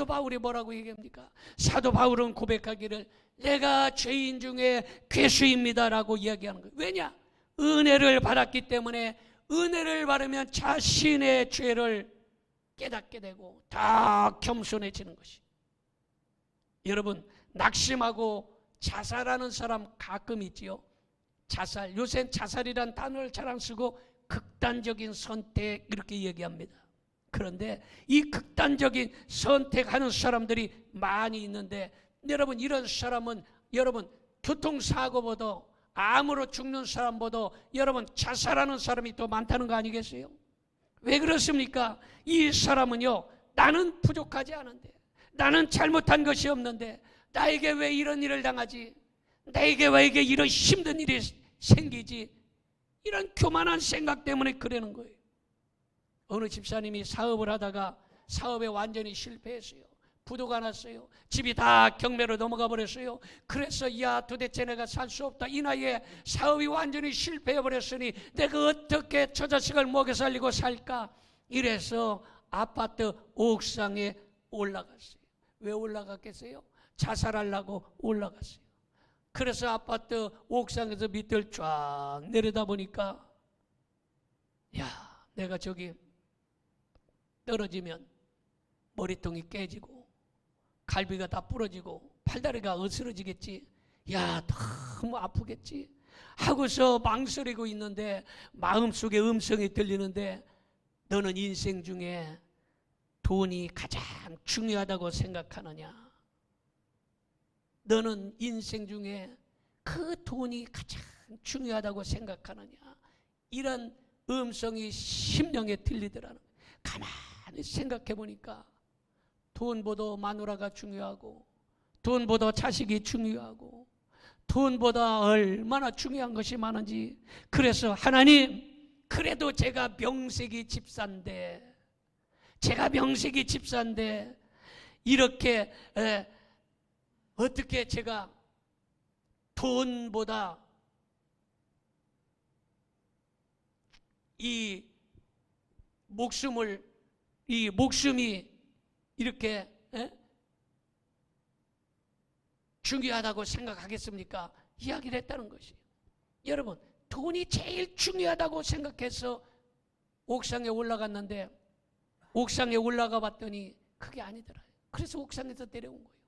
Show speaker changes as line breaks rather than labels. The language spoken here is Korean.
사도 바울이 뭐라고 얘기합니까? 사도 바울은 고백하기를 내가 죄인 중에 괴수입니다라고 이야기하는 거예요. 왜냐? 은혜를 받았기 때문에 은혜를 받으면 자신의 죄를 깨닫게 되고 다 겸손해지는 것이. 여러분 낙심하고 자살하는 사람 가끔 있지요. 자살. 요새 자살이란 단어를 잘 안 쓰고 극단적인 선택 이렇게 얘기합니다. 그런데 이 극단적인 선택하는 사람들이 많이 있는데 여러분 이런 사람은 여러분 교통사고보다 암으로 죽는 사람보다 여러분 자살하는 사람이 더 많다는 거 아니겠어요? 왜 그렇습니까? 이 사람은요 나는 부족하지 않은데 나는 잘못한 것이 없는데 나에게 왜 이런 일을 당하지? 나에게 왜 이게 이런 힘든 일이 생기지? 이런 교만한 생각 때문에 그러는 거예요. 어느 집사님이 사업을 하다가 사업에 완전히 실패했어요. 부도가 났어요. 집이 다 경매로 넘어가 버렸어요. 그래서 야 도대체 내가 살 수 없다. 이 나이에 사업이 완전히 실패해 버렸으니 내가 어떻게 저 자식을 먹여 살리고 살까? 이래서 아파트 옥상에 올라갔어요. 왜 올라갔겠어요? 자살하려고 올라갔어요. 그래서 아파트 옥상에서 밑을 쫙 내려다 보니까 야 내가 저기 떨어지면 머리통이 깨지고 갈비가 다 부러지고 팔다리가 으스러지겠지. 야 너무 아프겠지. 하고서 망설이고 있는데 마음속에 음성이 들리는데 너는 인생 중에 돈이 가장 중요하다고 생각하느냐? 너는 인생 중에 그 돈이 가장 중요하다고 생각하느냐? 이런 음성이 심령에 들리더라는 거예요. 가만히 생각해 보니까 돈보다 마누라가 중요하고 돈보다 자식이 중요하고 돈보다 얼마나 중요한 것이 많은지. 그래서 하나님 그래도 제가 명색이 집사인데 제가 명색이 집사인데 이렇게 에, 어떻게 제가 돈보다 이 목숨을 이 목숨이 이렇게 에? 중요하다고 생각하겠습니까? 이야기를 했다는 것이. 여러분, 돈이 제일 중요하다고 생각해서 옥상에 올라갔는데 옥상에 올라가 봤더니 그게 아니더라. 그래서 옥상에서 내려온 거예요.